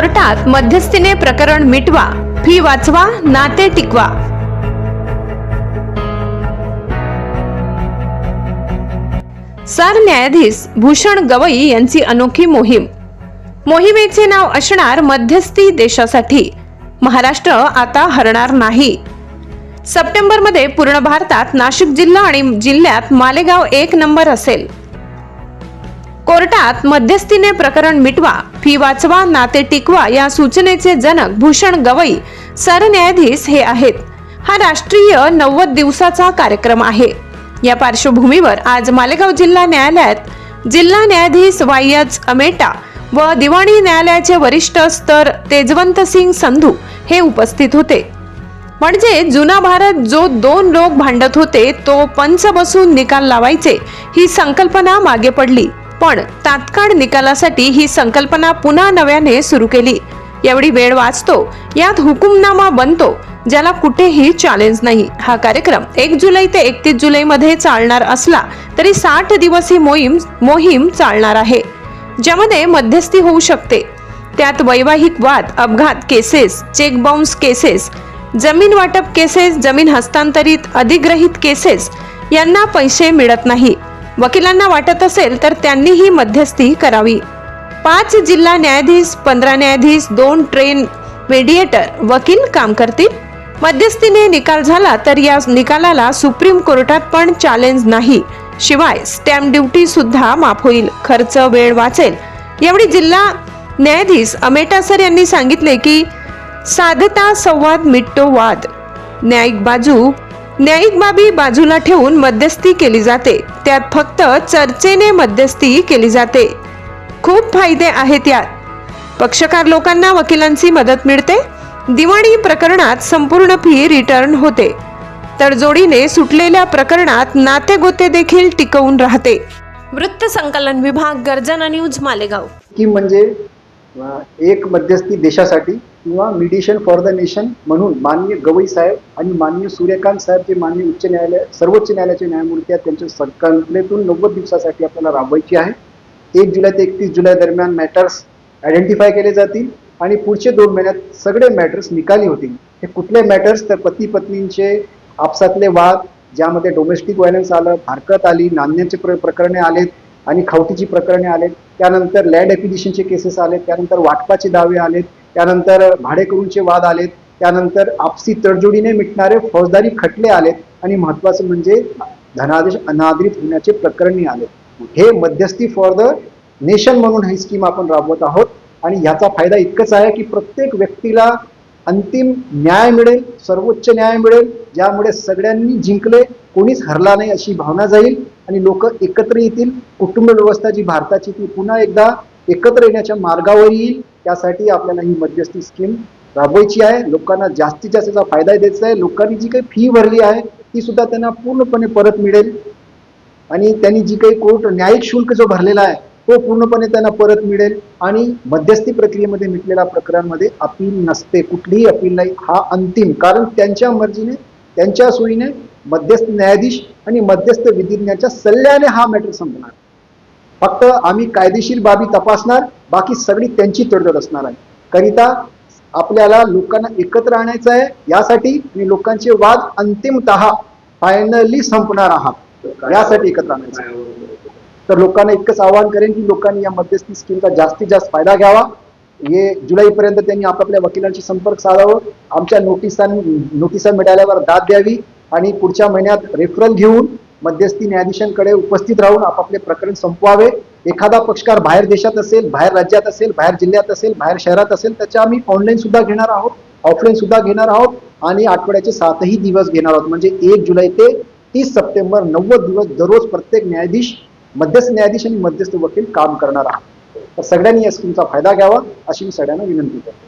कोर्टात मध्यस्थीने प्रकरण मिटवा. फी वाचवा नाते टिकवा. सरन्यायाधीश भूषण गवई यांची अनोखी मोहीम. मोहिमेचे नाव असणार मध्यस्थी देशासाठी. महाराष्ट्र आता हरणार नाही. सप्टेंबरमध्ये पूर्ण भारतात नाशिक जिल्हा आणि जिल्ह्यात मालेगाव एक नंबर असेल. कोर्टात मध्यस्थीने प्रकरण मिटवा फी वाचवा नाते टिकवा या सूचनेचे जनक भूषण गवई सरन्यायाधीश हे आहेत. हा राष्ट्रीय नव्वद दिवसाचा कार्यक्रम आहे. या पार्श्वभूमीवर आज मालेगाव जिल्हा न्यायालयात जिल्हा न्यायाधीश वाय एच अमेटा व दिवाणी न्यायालयाचे वरिष्ठ स्तर तेजवंत सिंग संधू हे उपस्थित होते. म्हणजे जुना भारत जो दोन लोक भांडत होते तो पंच बसून निकाल लावायचे ही संकल्पना मागे पडली. पण तात्काळ निकालासाठी ही संकल्पना पुन्हा नव्याने सुरू केली. एवढी वेळ वाचतो यात हुकुमनामा बनतो ज्याला कुठेही चॅलेंज नाही. हा कार्यक्रम एक जुलै ते एकतीस जुलै मध्ये चालणार असला तरी साठ दिवस ही मोहीम मोहीम चालणार आहे. ज्यामध्ये मध्यस्थी होऊ शकते. त्यात वैवाहिक वाद अपघात केसेस चेक बाउन्स केसेस जमीन वाटप केसेस जमीन हस्तांतरित अधिग्रहित केसेस यांना पैसे मिळत नाही. वकिलांना वाटत असेल तर त्यांनीही मध्यस्थी करावी. पाच जिल्हा न्यायाधीश पंधरा न्यायाधीश दोन ट्रेन मेडिएटर वकील काम करतील. मध्यस्थीने निकाल झाला तर या निकालाला सुप्रीम कोर्टात पण चॅलेंज नाही. शिवाय स्टॅम्प ड्युटी सुद्धा माफ होईल. खर्च वेळ वाचेल. एवढी जिल्हा न्यायाधीश अमेटा सर यांनी सांगितले की साधता संवाद मिटतो वाद. न्यायिक बाजू न्यायिक बाबी बाजूला ठेवून मध्यस्थी केली जाते. त्यात फक्त चर्चेने मध्यस्थी केली जाते. खूप फायदे आहेत यात. पक्षकार लोकांना वकिलांची मदत मिळते. दिवाणी प्रकरणात संपूर्ण फी रिटर्न होते. तडजोडीने सुटलेल्या प्रकरणात नातेगोते देखील टिकवून राहते. वृत्त संकलन विभाग गर्जना न्यूज मालेगाव. स्कीम म्हणजे एक मध्यस्थी देशासाठी किंवा मिडिशन फॉर द नेशन म्हणून माननीय गवई साहेब आणि माननीय सूर्यकांत साहेब जे माननीय उच्च न्यायालय सर्वोच्च न्यायालयाचे न्यायमूर्ती आहेत त्यांच्या संकल्पनेतून नव्वद दिवसासाठी आपल्याला राबवायची आहे. एक जुलै ते एकतीस जुलै दरम्यान मॅटर्स आयडेंटिफाय केले जातील आणि पुढचे दोन महिन्यात सगळे मॅटर्स निकाली होतील. हे कुठले मॅटर्स तर पती पत्नींचे आपसातले वाद ज्यामध्ये डोमेस्टिक व्हायलन्स आलं फारकत आली नांदण्याचे प्र प्रकरणे आलेत आणि खावटीची प्रकरणे आलेत. त्यानंतर लँड ॲक्विजिशनचे केसेस आलेत. त्यानंतर वाटपाचे दावे आलेत. त्यानंतर भाडेकरूंचे वाद आलेत. त्यानंतर आपसी तडजोडीने मिटणारे फौजदारी खटले आलेत. आणि महत्वाचं म्हणजे धनादेश अनादरित होण्याचे प्रकरणी आलेत. हे मध्यस्थी फॉर द नेशन म्हणून ही स्कीम आपण राबवत आहोत. आणि याचा फायदा इतकंच आहे की प्रत्येक व्यक्तीला अंतिम न्याय मिळेल सर्वोच्च न्याय मिळेल ज्यामुळे सगळ्यांनी जिंकले कोणीच हरला नाही अशी भावना जाईल आणि लोक एकत्र येतील. कुटुंब व्यवस्था जी भारताची ती पुन्हा एकदा एकत्र येण्याच्या मार्गावर येईल. त्यासाठी आपल्याला ही मध्यस्थी स्कीम राबवायची आहे. लोकांना जास्तीत जास्त त्याचा फायदा द्यायचा आहे. लोकांनी जी काही फी भरली आहे ती सुद्धा त्यांना पूर्णपणे परत मिळेल. आणि त्यांनी जी काही कोर्ट न्यायिक शुल्क जो भरलेला आहे तो पूर्णपणे त्यांना परत मिळेल आणि मध्यस्थी प्रक्रियेमध्ये मिटलेल्या प्रकरणांमध्ये अपील नसते. कुठलीही अपील नाही. हा अंतिम. कारण त्यांच्या मर्जीने त्यांच्या सोयीने मध्यस्थ न्यायाधीश आणि मध्यस्थ विधिज्ञाच्या सल्ल्याने हा मॅटर संपणार. फक्त आम्ही कायदेशीर बाबी तपासणार बाकी सगळी त्यांची तडजोड असणार आहे. करिता आपल्याला लोकांना एकत्र आणायचं आहे. यासाठी आणि लोकांचे वाद अंतिमत फायनली संपणार आहात. यासाठी एकत्र आणायचं आहे. तर लोकांना इतकंच आवाहन करेन की लोकांनी या मध्यस्थी स्कीमचा जास्तीत जास्त फायदा घ्यावा. हे जुलैपर्यंत त्यांनी आपापल्या वकिलांशी संपर्क साधावं. आमच्या नोटिसां नोटिसा मिळाल्यावर दाद द्यावी आणि पुढच्या महिन्यात रेफरल घेऊन मध्यस्थी न्यायाधीशांकडे उपस्थित राहून आपापले प्रकरण संपवावे. एखादा पक्षकार बाहेर देशात असेल बाहेर राज्यात असेल बाहेर जिल्ह्यात असेल बाहेर शहरात असेल त्याच्या आम्ही ऑनलाईन सुद्धा घेणार आहोत ऑफलाईन सुद्धा घेणार आहोत आणि आठवड्याचे सातही दिवस घेणार आहोत. म्हणजे एक जुलै ते तीस सप्टेंबर नव्वद दिवस दररोज प्रत्येक न्यायाधीश मध्यस्थ न्यायाधीश आणि मध्यस्थ वकील काम करणार आहात. तर सगळ्यांनी या स्कीमचा फायदा घ्यावा अशी मी सगळ्यांना विनंती करतो.